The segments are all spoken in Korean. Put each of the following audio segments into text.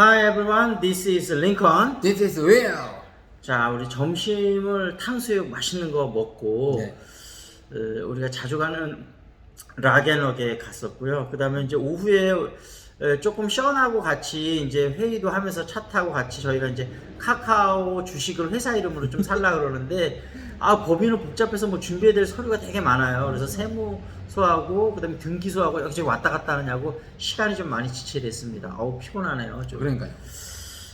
Hi everyone, this is Lincoln. This is Will. 자, 우리 점심을 탕수육 맛있는 거 먹고 네. 어, 우리가 자주 가는 라겐역에 갔었고요. 그다음에 이제 오후에 어, 조금 션하고 같이 이제 회의도 하면서 차 타고 같이 저희가 이제 카카오 주식을 회사 이름으로 좀 살라 그러는데 아 법인은 복잡해서 뭐 준비해야 될 서류가 되게 많아요. 그래서 세무서하고 그다음에 등기소하고 여기저기 왔다 갔다 하느냐고 시간이 좀 많이 지체됐습니다. 어우 피곤하네요. 좀. 그러니까요.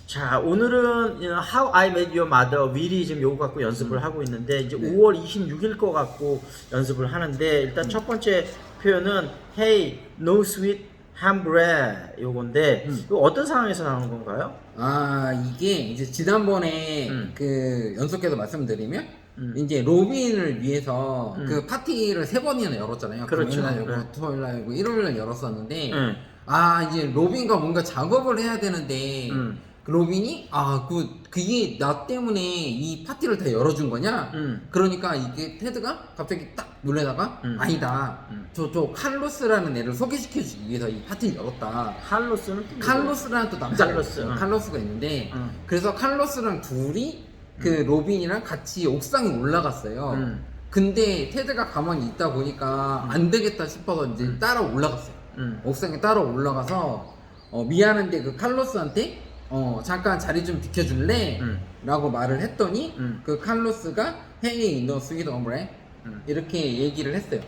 자 오늘은 어, How I Met Your Mother 미리 지금 요거 갖고 연습을 하고 있는데 이제 네. 5월 26일 거 갖고 연습을 하는데 일단 첫 번째 표현은 Hey no sweet ham bread 요건데 음. 이거 어떤 상황에서 나오는 건가요? 아 이게 이제 지난번에 음. 그 연속해서 말씀드리면 음. 이제 로빈을 위해서 음. 그 파티를 세 번이나 열었잖아요. 그렇죠. 금요일 날 열고 네. 토요일 날 열고 일요일 날 열었었는데 음. 아 이제 로빈과 뭔가 작업을 해야 되는데 음. 그 로빈이 아 그 그게 나 때문에 이 파티를 다 열어준 거냐? 음. 그러니까 이게 테드가 갑자기 딱 놀래다가 음. 아니다. 음. 저저 칼로스라는 애를 소개시켜 주기 위해서 이 파티를 열었다. 할로스는 또? 칼로스라는 또 남자가 칼로스. 응. 칼로스가 있는데 응. 그래서 칼로스랑 둘이 그 로빈이랑 같이 옥상에 올라갔어요. 음. 근데 테드가 가만히 있다 보니까 안 되겠다 싶어서 이제 음. 따라 올라갔어요. 음. 옥상에 따라 올라가서 어, 미안한데 그 칼로스한테 어, 잠깐 자리 좀 비켜줄래? 음. 라고 말을 했더니 음. 그 칼로스가 no sweet ombre 음. 이렇게 얘기를 했어요.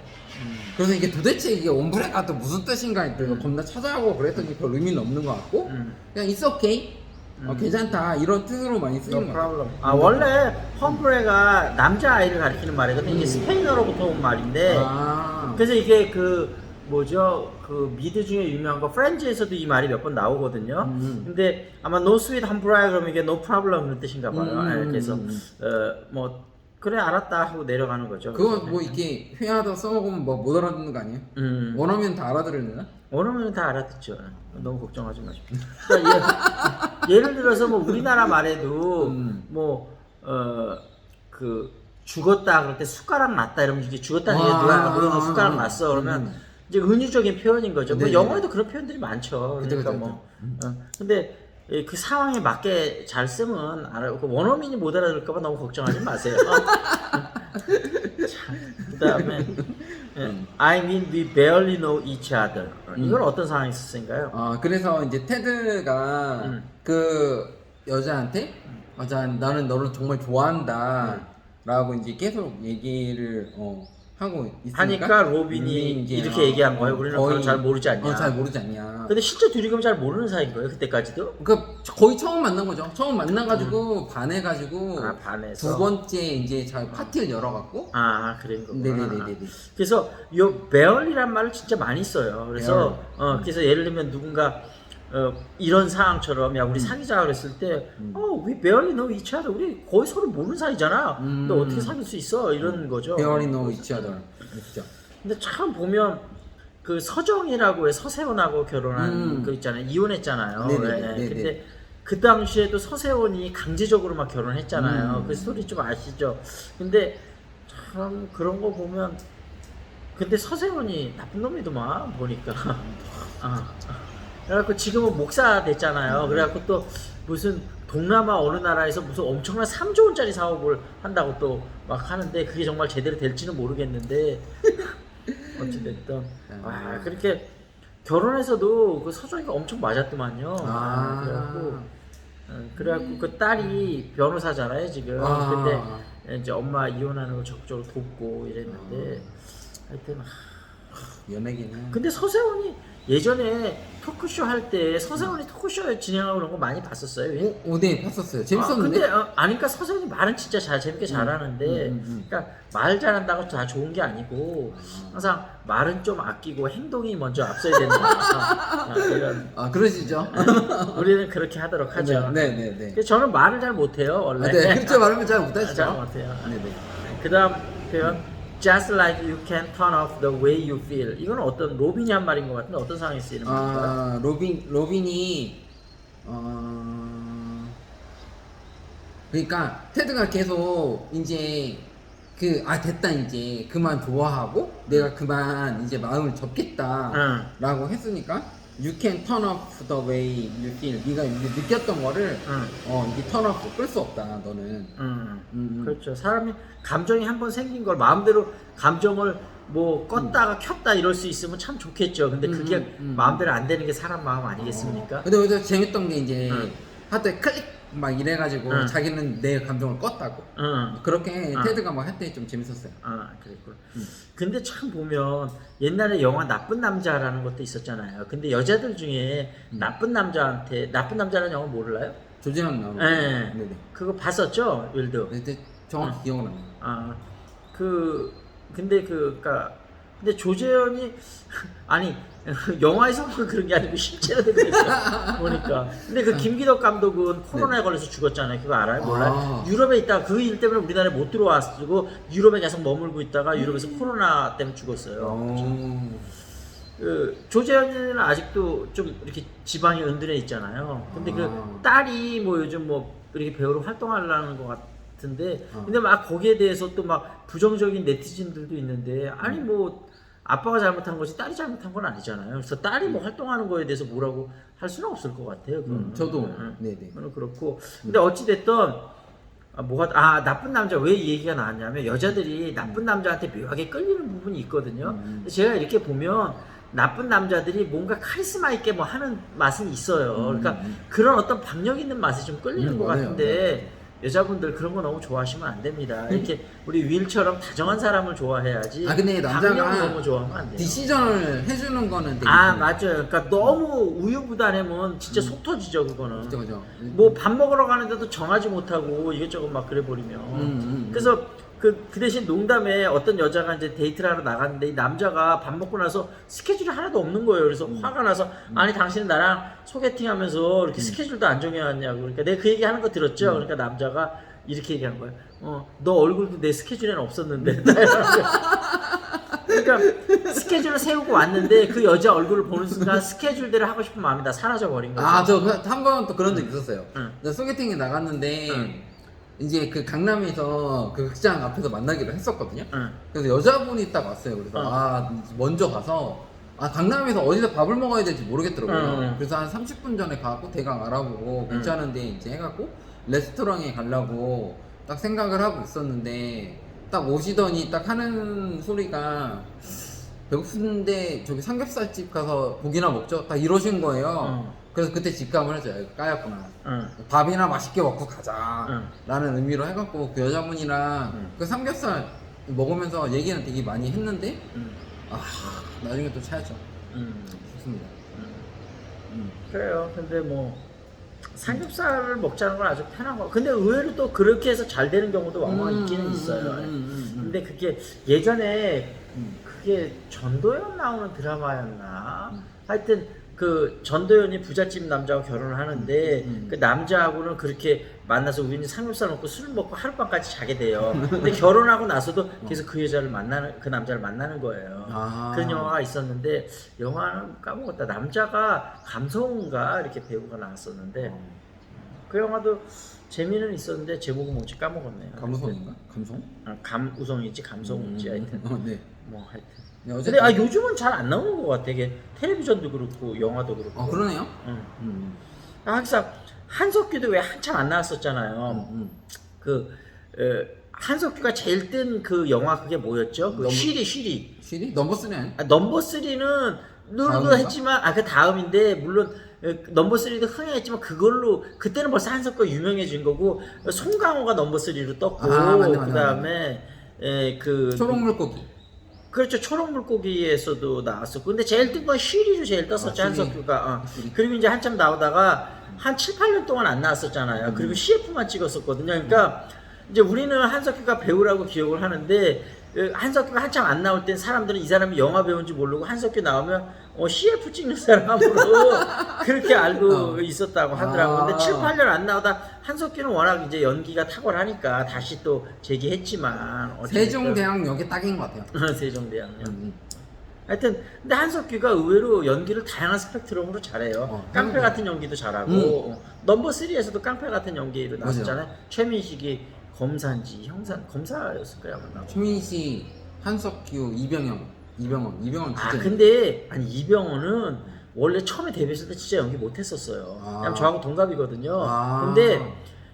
음. 그래서 이게 도대체 이게 옴브레가 또 무슨 뜻인가 음. 겁나 찾아보고 그랬더니 별 의미는 없는 것 같고 음. 그냥 it's okay 어, 음. 괜찮다 이런 뜻으로 많이 쓰이는 거예요. problem. 아 원래 험브레가 남자 아이를 가리키는 말이거든요. 이게 음. 스페인어로부터 온 말인데 아, 그래서 이게 그 뭐죠 그 미드 중에 유명한 거 프렌즈에서도 이 말이 몇 번 나오거든요. 음. 근데 아마 no sweet hamburger 그러면 이게 no problem 그런 뜻인가 봐요. 음, 예, 그래서 음, 어뭐 그래 알았다 하고 내려가는 거죠. 그거 뭐 이렇게 회화도 써먹으면 뭐 못 알아듣는 거 아니에요? 음. 원어면 다 알아들으려나? 원어민은 다 알아듣죠. 너무 걱정하지 마십시오. 그러니까 예, 를 들어서 뭐 우리나라 말에도 음. 뭐어그 죽었다 그럴 때 숟가락 났다 이러면 이게 죽었다는 얘기 와, 누가 아, 숟가락 아, 났어 그러면 음. 이제 은유적인 표현인 거죠. 뭐 네네. 영어에도 그런 표현들이 많죠. 그쵸, 그러니까 그쵸, 뭐 어, 근데 예, 그 상황에 맞게 잘 쓰면 알아. 그 원어민이 못 알아들을까봐 너무 걱정하지 마세요. 자, 그다음에 예, I mean we barely know each other. 이건 어떤 상황에서 쓰인가요? 아 그래서 이제 테드가 음. 그 여자한테 여자 나는 너를 정말 좋아한다 라고 이제 계속 얘기를 어, 하고 있으니까 하니까 로빈이 음, 이제, 이렇게 어, 얘기한 거예요. 우리는 그걸 잘 모르지 않냐. 어, 잘 모르지 않냐 근데 실제 둘이 그럼 잘 모르는 사이인 거예요 그때까지도? 그 거의 처음 만난 거죠 처음 만나가지고 반해가지고 음. 아 반해서. 두 번째 이제 저 파티를 열어갖고 아 그런 거구나. 네네네네 그래서 요 배얼이란 말을 진짜 많이 써요. 그래서 어 그래서 예를 들면 누군가 어 이런 상황처럼 야 우리 사귀자 그랬을 때 음. 어, we barely know each other. 우리 거의 서로 모르는 사이잖아. 음. 너 어떻게 사귈 수 있어? 이런 거죠. 베어리 노 이치 어더 그렇죠 근데 참 보면 그 서정이라고 해 서세원하고 결혼한 음. 그 있잖아요. 이혼했잖아요. 네네네, 네, 네네. 근데 그 당시에도 서세원이 강제적으로 막 결혼했잖아요. 음. 그 스토리 좀 아시죠? 근데 참 그런 거 보면 근데 서세원이 나쁜 놈이더만 보니까. 아. 그래갖고 지금은 목사 됐잖아요. 그래갖고 또 무슨 동남아 어느 나라에서 무슨 엄청난 3조 원짜리 사업을 한다고 또 막 하는데 그게 정말 제대로 될지는 모르겠는데 어찌됐든 와 그렇게 결혼해서도 그 서정이가 엄청 맞았더만요. 아. 그래갖고 어, 그래갖고 그 딸이 변호사잖아요 지금. 아. 근데 이제 엄마 이혼하는 걸 적극적으로 돕고 이랬는데 하여튼 하, 연예계는 근데 서세원이 예전에 토크쇼 할 때 서세원이 토크쇼 진행하고 그런 거 많이 봤었어요. 오, 오, 네 봤었어요 아, 재밌었는데 근데 어, 아니까 서세원이 말은 진짜 잘 재밌게 잘하는데 음, 음, 음. 그러니까 말 잘한다고 다 좋은 게 아니고 항상 말은 좀 아끼고 행동이 먼저 앞서야 된다. 아, 이런 아 그러시죠 우리는 그렇게 하도록 하죠. 네 네네 그래서 저는 말을 잘 못해요 원래. 아, 네 그렇죠 말하면 잘잘 못하시죠 못해요. 네 네 그다음 표현 just like you can turn off the way you feel. 이건 어떤 로빈이 한 말인 것 같은데 어떤 상황에 쓰이는 건가요? 아 로빈 로빈이 어 그러니까 테드가 계속 이제 그 아 됐다 이제 그만 좋아하고 내가 그만 이제 마음을 접겠다라고 응. 했으니까 you can turn off the way you feel. 네가 이제 느꼈던 거를 응. 어 이게 turn off 끌수 없다. 너는. 음. 음, 음. 그렇죠. 사람이 감정이 한번 생긴 걸 마음대로 감정을 뭐 껐다가 켰다 이럴 수 있으면 참 좋겠죠. 근데 그게 음, 음, 마음대로 안 되는 게 사람 마음 아니겠습니까? 근데 여기서 재밌던 게 이제 응. 하도 클릭 막 이래가지고 응. 자기는 내 감정을 껐다고. 응. 그렇게 응. 테드가 막할때 좀 재밌었어요. 아, 그랬구나. 음. 근데 참 보면 옛날에 영화 나쁜 남자라는 것도 있었잖아요. 근데 여자들 중에 음. 나쁜 남자한테 나쁜 남자라는 영화 모를까요? 조재현 나오는. 네. 네네. 그거 봤었죠, 윌도. 그때 정확히 기억은 안 나요. 아, 그 근데 그 그니까 근데 조재현이 아니 영화에서만 그런 게 아니고 실제로 그랬어 보니까. 근데 그 김기덕 감독은 코로나에 걸려서 죽었잖아요. 그거 알아요? 몰라요? 아. 유럽에 있다가 그 일 때문에 우리나라에 못 들어왔고 유럽에 계속 머물고 있다가 유럽에서 코로나 때문에 죽었어요. 어. 그 조재현은 아직도 좀 이렇게 지방이 은둔해 있잖아요. 근데 아. 그 딸이 뭐 요즘 뭐 이렇게 배우로 활동하려는 것 같은데, 어. 근데 막 거기에 대해서 또 막 부정적인 네티즌들도 있는데, 아니 뭐 아빠가 잘못한 것이 딸이 잘못한 건 아니잖아요. 그래서 딸이 뭐 활동하는 거에 대해서 뭐라고 할 수는 없을 것 같아요. 그거는. 음, 저도 응. 네네. 그거는 그렇고, 근데 어찌 됐든. 아, 뭐가 아 나쁜 남자 왜 이 얘기가 나왔냐면 여자들이 나쁜 남자한테 묘하게 끌리는 부분이 있거든요. 음. 근데 제가 이렇게 보면 나쁜 남자들이 뭔가 카리스마 있게 뭐 하는 맛은 있어요. 그러니까 음. 그런 어떤 박력 있는 맛이 좀 끌리는 음, 것 맞아요. 같은데 여자분들 그런 거 너무 좋아하시면 안 됩니다. 이렇게 우리 윌처럼 다정한 사람을 좋아해야지. 아, 근데 남자가 너무 좋아하면 안 돼요. 디시전을 해주는 거는 되게 아. 맞아요. 그러니까 너무 우유부단하면 진짜 음. 속 터지죠 그거는. 그죠 그죠. 뭐 밥 먹으러 가는데도 정하지 못하고 이것저것 막 그래 버리면. 음, 음. 그래서 그, 그 대신 농담에 어떤 여자가 이제 데이트를 하러 나갔는데 이 남자가 밥 먹고 나서 스케줄이 하나도 없는 거예요. 그래서 음. 화가 나서 아니 당신은 나랑 소개팅 하면서 이렇게 스케줄도 안 정해왔냐고. 그러니까 내가 그 얘기 하는 거 들었죠. 음. 그러니까 남자가 이렇게 얘기한 거예요. 어, 너 얼굴도 내 스케줄에는 없었는데. 음. 그러니까 스케줄을 세우고 왔는데 그 여자 얼굴을 보는 순간 스케줄대로 하고 싶은 마음이 다 사라져 버린 거죠. 아저 한 번 또 그런 적 있었어요. 응. 나 소개팅에 나갔는데 응. 이제 그 강남에서 그 극장 앞에서 만나기로 했었거든요. 응. 그래서 여자분이 딱 왔어요. 그래서 어. 아 먼저 가서 아 강남에서 어디서 밥을 먹어야 될지 모르겠더라고요. 응. 그래서 한 30분 전에 가고 대강 알아보고 응. 괜찮은데 이제 해갖고 레스토랑에 가려고 딱 생각을 하고 있었는데 딱 오시더니 딱 하는 소리가 배고픈데 저기 삼겹살집 가서 고기나 먹죠. 딱 이러신 거예요. 응. 그래서 그때 직감을 했죠. 야, 까였구나. 응. 밥이나 맛있게 먹고 가자. 응. 라는 의미로 해갖고 그 여자분이랑 응. 그 삼겹살 먹으면서 얘기는 되게 많이 했는데 응. 아 나중에 또 차였죠. 응. 좋습니다. 응. 음. 그래요. 근데 뭐 삼겹살을 먹자는 건 아주 편한 거. 근데 의외로 또 그렇게 해서 잘 되는 경우도 왕왕 음, 있기는 음, 있어요. 음, 음, 음. 근데 그게 예전에 음. 그게 전도연 나오는 드라마였나? 음. 하여튼 그 전도연이 부잣집 남자하고 결혼을 하는데 음, 음. 그 남자하고는 그렇게 만나서 우연히 삼겹살 먹고 술 먹고 하룻밤까지 자게 돼요. 근데 결혼하고 나서도 계속 그 여자를 만나는 그 남자를 만나는 거예요. 아. 그런 영화가 있었는데 영화는 까먹었다. 남자가 감성인가 이렇게 배우가 나왔었는데 어, 그 영화도 재미는 있었는데 제목은 뭔지 까먹었네요. 감성인가? 감성? 아, 감우성이지 감성인지 하여튼 어, 네. 뭐 하여튼. 네, 근데 아 요즘은 잘 안 나오는 것 같아. 이게 텔레비전도 그렇고 영화도 그렇고. 어 그러네요. 응. 음. 아, 항상 한석규도 왜 한참 안 나왔었잖아요. 음, 음. 그 에, 한석규가 제일 뜬 그 영화 그게 뭐였죠? 그 너무- 쉬리 쉬리. 시리 넘버 아니야? 아, 넘버 3는 누르도 다음인가? 했지만 아 그 다음인데 물론 에, 넘버 3도 흥행했지만 그걸로 그때는 벌써 한석규가 유명해진 거고 송강호가 넘버 3로 떴고 아, 맞네, 맞네, 그다음에 에, 그 초록 물고기. 그렇죠. 초록 물고기에서도 나왔었고. 근데 제일 뜬 건 쉬리로 제일 떴었죠. 아. 한석규가. 어. 쉬리. 그리고 이제 한참 나오다가 한 7, 8년 동안 안 나왔었잖아요. 그리고 CF만 찍었었거든요. 그러니까 이제 우리는 한석규가 배우라고 기억을 하는데 그 한석규가 한참 안 나올 땐 사람들은 이 사람이 영화 배우인지 모르고 한석규 나오면 어, CF 찍는 사람으로 그렇게 알고 어. 있었다고 하더라고요. 근데 아. 7, 8년 안 나오다 한석규는 워낙 이제 연기가 탁월하니까 다시 또 재기했지만 어쨌든 세종대왕역에 딱인 것 같아요. 세종대왕요. 음, 하여튼 근데 한석규가 의외로 연기를 다양한 스펙트럼으로 잘해요. 어, 깡패. 같은 연기도 잘하고 음. 어, 넘버 3에서도 깡패 같은 연기로. 나왔잖아요. 최민식이 검사인지 형사 검사였을 거야 아마. 최민 씨, 한석규, 이병영, 이병헌, 이병헌 진짜. 아 근데 아니 이병헌은 원래 처음에 데뷔했을 때 진짜 연기 못했었어요. 아. 왜냐면 저하고 동갑이거든요. 아. 근데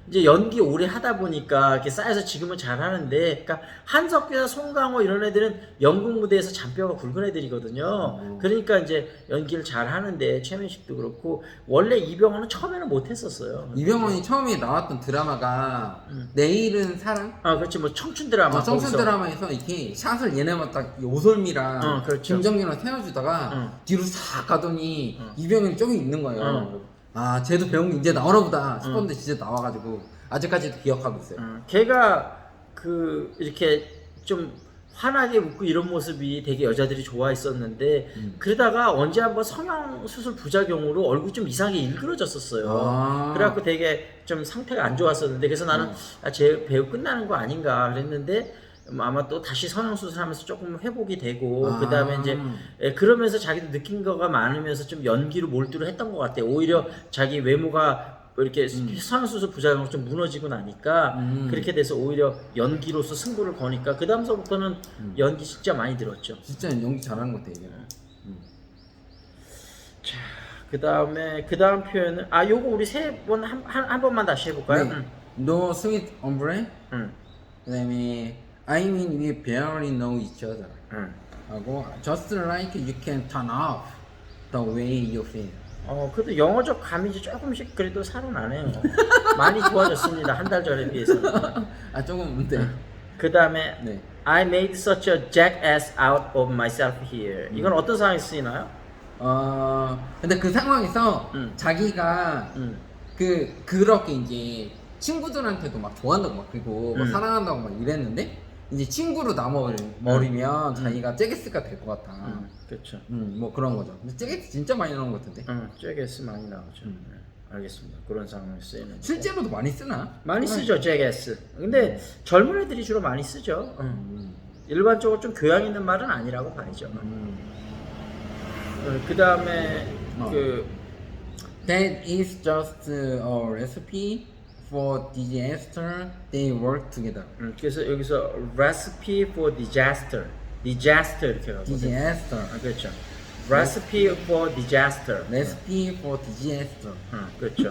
이제 연기 오래 하다 보니까 이렇게 쌓여서 지금은 잘하는데, 그러니까 한석규나 송강호 이런 애들은 연극 무대에서 잔뼈가 굵은 애들이거든요. 어. 그러니까 이제 연기를 잘 하는데 최민식도 그렇고 원래 이병헌은 처음에는 못했었어요. 이병헌이 처음에 나왔던 드라마가 음. 내일은 사랑? 아 그렇지 뭐 청춘 드라마 아, 청춘 거기서. 드라마에서 이렇게 샷을 얘네만 딱 오솔미랑 어, 그렇죠. 김정민이랑 세워주다가 어. 뒤로 싹 가더니 어. 이병헌이 저기 있는 거예요. 어. 아, 쟤도 배운 게 이제 나오나 보다 싶었는데 진짜 나와가지고 아직까지도 기억하고 있어요. 어, 걔가 그 이렇게 좀 환하게 웃고 이런 모습이 되게 여자들이 좋아했었는데 음. 그러다가 언제 한번 성형 수술 부작용으로 얼굴이 좀 이상하게 일그러졌었어요. 아. 그래갖고 되게 좀 상태가 안 좋았었는데 그래서 나는 음. 아, 제 배우 끝나는 거 아닌가 그랬는데 뭐 아마 또 다시 성형 수술하면서 조금 회복이 되고 아. 그 다음에 이제 예, 그러면서 자기도 느낀 거가 많으면서 좀 연기로 몰두를 했던 것 같아요. 오히려 자기 외모가 이렇게 성형 수술 부작용으로 좀 무너지고 나니까 음. 그렇게 돼서 오히려 연기로서 승부를 거니까 그 다음서부터는 음. 연기 진짜 많이 들었죠. 진짜 연기 잘하는 것 같아 이게. 그 다음에 그 다음 표현은 아 요거 우리 세번한한한 번만 다시 해볼까요? 네. 응. No sweet ombre. 응. 그다음에 I mean we barely know each other. 응. 하고 just like you can turn off the way you feel. 어 그래도 영어적 감이 조금씩 그래도 살아나네요. 많이 좋아졌습니다 한 달 전에 비해서는. 아 조금 근데 그 다음에 네. I made such a jackass out of myself here. 이건 어떤 상황에 쓰이나요? 어 근데 그 상황에서 음. 자기가 음. 그 그렇게 이제 친구들한테도 막 좋아한다고 막 그리고 막 음. 사랑한다고 막 이랬는데 이제 친구로 남아버리면 자기가 잭게스가 될 것 같아. 음, 그렇죠. 음, 뭐 그런 거죠. 근데 잭게스 진짜 많이 나오는 것 같은데. 음, 잭에스 많이 나오죠. 네, 알겠습니다. 그런 상황에 쓰이는. 거. 실제로도 많이 쓰나? 많이 쓰죠, 잭에스. 근데 젊은 애들이 주로 많이 쓰죠. 음. 음. 일반적으로 좀 교양 있는 말은 아니라고 봐야죠. 음. 그 다음에 어. 그 That is just a recipe for disaster. They work together. 음, 그래서 여기서 recipe for disaster, disaster 이렇게 가거든요. Disaster. 아, 그렇죠. recipe for disaster. Recipe for disaster. 음, 그렇죠.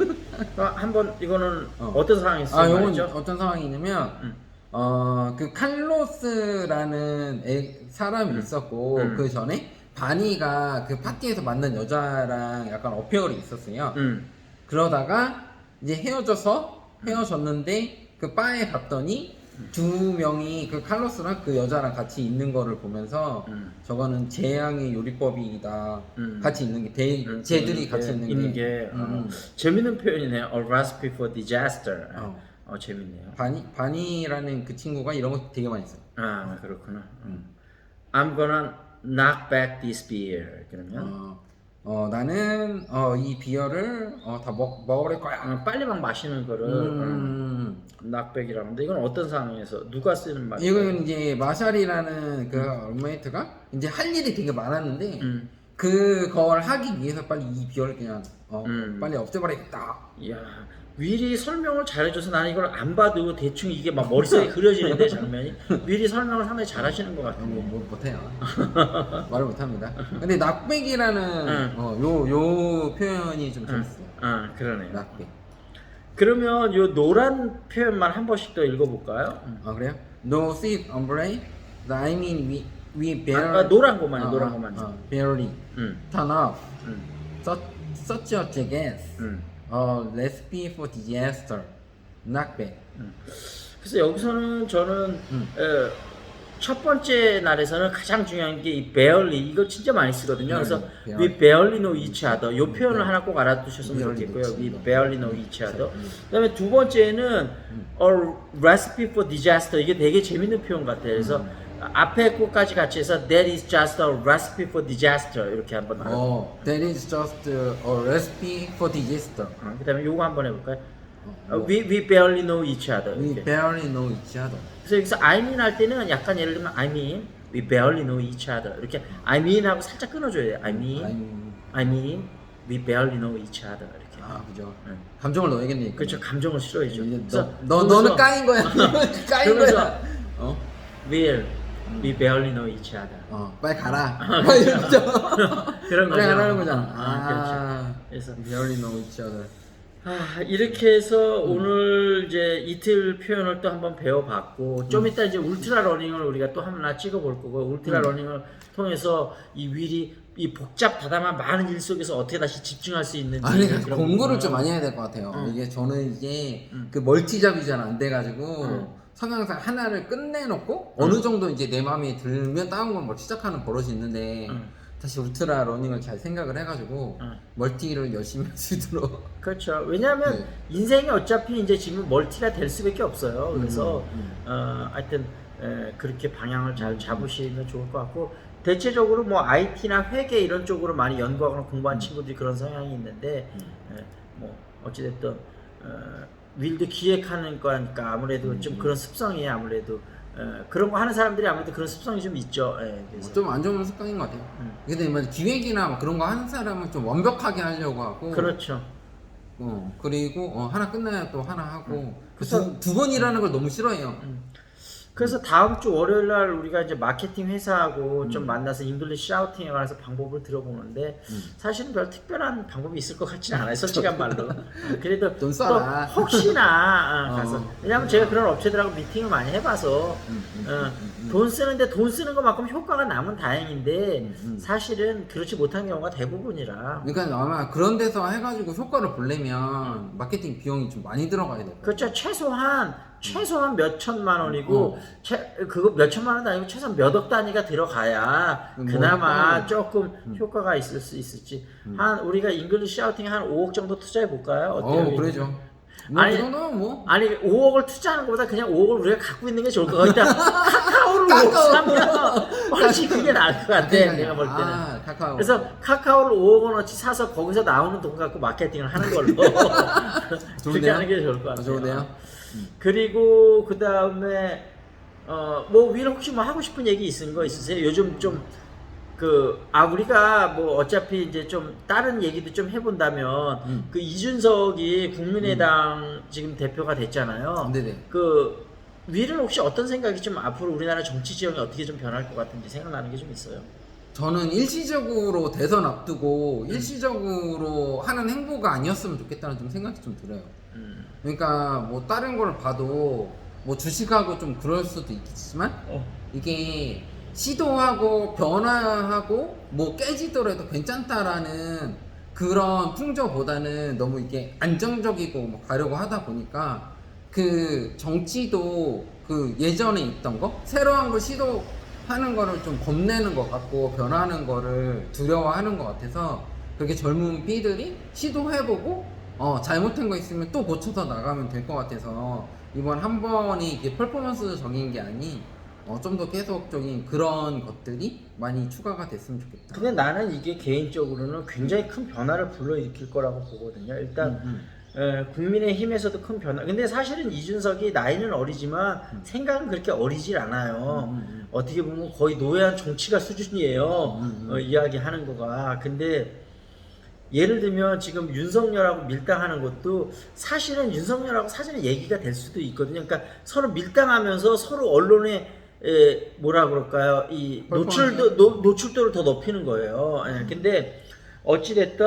어, 한번 이거는 어. 어. 떤 상황에서 아, 요건 말이죠? 어떤 상황이냐면, 음. 어, 그 칼로스라는 애, 사람이 있었고, 음. 그 전에 바니가 그 파티에서 만난 여자랑 약간 어페어를 있었어요. 음, 그러다가 이제 헤어져서 헤어졌는데 그 바에 갔더니 두 명이 그 칼로스랑 그 여자랑 같이 있는 거를 보면서 음. 저거는 재앙의 요리법이다. 음. 같이 있는 게 대, 음, 쟤들이 같이 게- 있는 게, 있는 게 어, 음. 재밌는 표현이네요. A recipe for disaster. 어. 어, 재밌네요. 바니 바니라는 그 친구가 이런 거 되게 많이 써. 아 그렇구나. 음. I'm gonna knock back this beer. 그러면 어, 어 나는 어, 이 비어를 어, 다 먹, 먹을 거야. 어, 빨리 막 마시는 거를 음. 낙백이라고 하는데 이건 어떤 상황에서 누가 쓰는 말이에요? 이건 이제 마샬이라는 그 룸메이트가 이제 할 일이 되게 많았는데 음. 그걸 하기 위해서 빨리 이 비어를 그냥 어, 음. 빨리 없애버리겠다. 이야 미리 설명을 잘해줘서 나는 이걸 안 봐도 대충 이게 막 머릿속에 그려지는데 장면이 미리 설명을 상당히 잘하시는 것 같아요. 뭐, 뭐 못해요. 말을 못합니다. 근데 낙백이라는 응. 어, 요, 요 표현이 좀 재밌어요. 아 그러네요. 낙백. 그러면 요 노란 표현만 한 번씩 더 읽어볼까요? 음. 아 그래요? No sweet ombre. I mean we we. 아, 아, 노란 것만요. 어, 노란 어, 것만. 어, barely 음, turn off. 음, Such such a jackass. 음. 어 recipe for disaster. Knockback. 그래서 여기서는 저는 음. 에, 첫 번째 날에서는 가장 중요한 게 이 barely 이거 진짜 많이 쓰거든요. 그래서 barely. we barely know each other 요 표현을 네. 하나 꼭 알아두셨으면 barely 좋겠고요. know we other. barely know each other. 음. 그다음에 두 번째는 a recipe for disaster 이게 되게 재밌는 표현 같아요. 그래서 음. 앞에 것까지 같이 해서 that is just a recipe for disaster 이렇게 한번 알아. 어, that is just a recipe for disaster. 어, 그다음에 요거 한번 해볼까요? 어, 어, we we barely know each other. We 이렇게. barely know each other. 그래서 여기서 I mean 할 때는 약간 예를 들면 I mean we barely know each other 이렇게 I mean 하고 살짝 끊어줘야 돼요. I mean I'm- I mean we barely know each other 이렇게. 아 그죠. 응. 감정을 넣어야겠네. 그렇죠. 감정을 실어야죠. 이제 너, 너 너는 까인 거야. 까인 그러면서- 거야. 어? will we barely know each other. 어, 빨리 가라. 빨리 좀. 그런 거죠. 하는 거잖아. 아, 아, 그래서 barely know each other. 아, 이렇게 해서 음. 오늘 이제 이틀 표현을 또 한번 배워봤고 좀 이따 이제 울트라 러닝을 우리가 또 하나 찍어볼 거고 울트라 음. 러닝을 통해서 이 윌이 이 복잡하다만 많은 일 속에서 어떻게 다시 집중할 수 있는지 아니 공부를 좀 많이 해야 될 것 같아요. 응. 이게 저는 이게 응. 그 멀티잡이 잘안 돼가지고 응. 성향상 하나를 끝내놓고 어느 정도 이제 내 마음에 들면 다운 건뭐 시작하는 버릇이 있는데 응. 다시 울트라 러닝을 잘 생각을 해가지고 응. 멀티를 열심히 할 수 있도록 그렇죠. 왜냐하면 네. 인생이 어차피 이제 지금 멀티가 될 수밖에 없어요. 그래서 음, 어, 하여튼 에, 그렇게 방향을 잘 잡으시면 좋을 것 같고 대체적으로 뭐 IT나 회계 이런 쪽으로 많이 연구하거나 공부한 친구들이 그런 성향이 있는데 에, 뭐 어찌됐든 어, 윌도 기획하는 거니까 아무래도 좀 그런 습성이 아무래도 어, 그런 거 하는 사람들이 아무래도 그런 습성이 좀 있죠. 예, 그래서 좀 안 좋은 습관인 것 같아요. 음. 근데 뭐 기획이나 뭐 그런 거 하는 사람은 좀 완벽하게 하려고 하고 그렇죠. 어, 그리고 어, 하나 끝나야 또 하나 하고 음. 그 그래서- 두, 두 번이라는 걸 너무 싫어해요. 그래서 다음 주 월요일 날 우리가 이제 마케팅 회사하고 음. 좀 만나서 잉글리시 샤우팅에 관해서 방법을 들어보는데 음. 사실은 별 특별한 방법이 있을 것 같지는 않아요. 솔직한 말로. 어, 그래도 돈또 써라. 혹시나 어, 어. 가서 왜냐하면 제가 그런 업체들하고 미팅을 많이 해봐서 음, 음, 어, 음, 음. 돈 쓰는데 돈 쓰는 것만큼 효과가 나면 다행인데 음, 음. 사실은 그렇지 못한 경우가 대부분이라 그러니까 아마 그런 데서 해가지고 효과를 보려면 마케팅 비용이 좀 많이 들어가야 될 거예요. 그렇죠. 최소한 최소한 몇 천만 원이고 어. 최, 그거 몇 천만 원도 아니고 최소한 몇 억 단위가 들어가야 뭐, 그나마 어. 조금 음. 효과가 있을 수 있을지 한 우리가 잉글리시 샤우팅 한 5억 정도 투자해 볼까요? 어때요? 어, 그러죠. 뭐 아니, 이 정도면 뭐 아니 5억을 투자하는 것보다 그냥 5억을 우리가 갖고 있는 게 좋을 것 같아. 카카오를 5억 사면 훨씬 그게 나을 것 같아. 내가 볼 때는. 아, 카카오. 그래서 카카오를 5억 원어치 사서 거기서 나오는 돈 갖고 마케팅을 하는 걸로 그렇게? 하는 게 좋을 것 아, 같아요. 좋은데요? 그리고 그 다음에 어뭐 위로 혹시 뭐 하고 싶은 얘기 있는 거 있으세요? 요즘 좀 그 아 우리가 뭐 어차피 이제 좀 다른 얘기도 좀 해본다면 음. 그 이준석이 국민의당 지금 대표가 됐잖아요. 네네. 그 위는 혹시 어떤 생각이 좀 앞으로 우리나라 정치 지형이 어떻게 좀 변할 것 같은지 생각나는 게 좀 있어요. 저는 일시적으로 대선 앞두고 일시적으로 하는 행보가 아니었으면 좋겠다는 좀 생각이 좀 들어요. 음. 그러니까 뭐 다른 걸 봐도 뭐 주식하고 좀 그럴 수도 있겠지만 어. 이게 시도하고 변화하고 뭐 깨지더라도 괜찮다라는 그런 풍조보다는 너무 이게 안정적이고 뭐 가려고 하다 보니까 그 정치도 그 예전에 있던 거? 새로운 걸 시도하는 거를 좀 겁내는 것 같고 변하는 거를 두려워하는 것 같아서 그렇게 젊은 피들이 시도해보고 어 잘못한 거 있으면 또 고쳐서 나가면 될 것 같아서 이번 한 번이 이게 퍼포먼스적인 게 아닌 어, 좀 더 계속적인 그런 것들이 많이 추가가 됐으면 좋겠다. 근데 나는 이게 개인적으로는 굉장히 큰 변화를 불러일으킬 거라고 보거든요. 일단 음, 에, 국민의힘에서도 큰 변화. 근데 사실은 이준석이 나이는 어리지만 생각은 그렇게 어리질 않아요. 음, 음. 어떻게 보면 거의 노예한 정치가 수준이에요. 음, 음. 어, 이야기하는 거가. 근데 예를 들면 지금 윤석열하고 밀당하는 것도 사실은 윤석열하고 사전에 얘기가 될 수도 있거든요. 그러니까 서로 밀당하면서 서로 언론에 에, 뭐라 그럴까요? 이 노출도 노, 노출도를 더 높이는 거예요. 예, 근데 어찌 됐든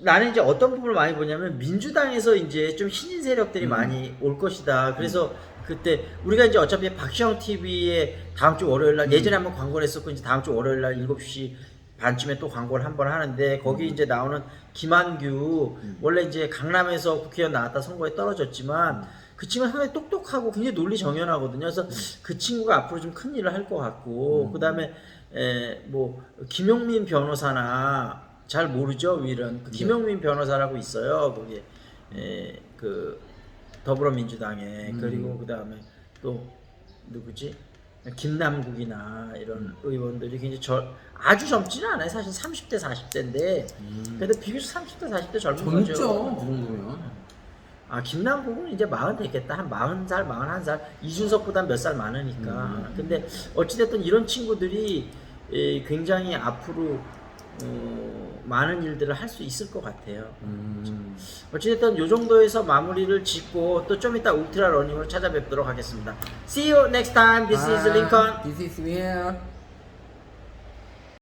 나는 이제 어떤 부분을 많이 보냐면 민주당에서 이제 좀 신인 세력들이 음. 많이 올 것이다. 그래서 그때 우리가 이제 어차피 박시영 TV에 다음 주 월요일 날 예전에 한번 광고를 했었고 이제 다음 주 월요일 날 7시 반쯤에 또 광고를 한 번 하는데 거기 이제 나오는 김한규 원래 이제 강남에서 국회의원 나왔다 선거에 떨어졌지만 그 친구가 상당히 똑똑하고 굉장히 논리 정연하거든요. 그래서 그 친구가 앞으로 좀 큰 일을 할 것 같고 그 다음에 에, 뭐 김용민 변호사나 잘 모르죠 윌은 그 김용민 변호사라고 있어요. 거기 에, 그 더불어민주당에. 음. 그리고 그 다음에 또 누구지? 김남국이나 이런 의원들이 굉장히 저 아주 젊지는 않아요. 사실 30대 40대인데. 그래도 비교적 30대 40대 젊은 젊죠, 거죠. 그 정도면. 아 김남국은 이제 마흔 됐겠다 한 마흔 살 마흔 한 살 이준석보다 몇 살 많으니까 음. 근데 어찌됐든 이런 친구들이 에, 굉장히 앞으로 어, 많은 일들을 할 수 있을 것 같아요 음. 어찌됐든 요 정도에서 마무리를 짓고 또 좀 이따 울트라 러닝으로 찾아뵙도록 하겠습니다 See you next time. This is 아, Lincoln. This is Will.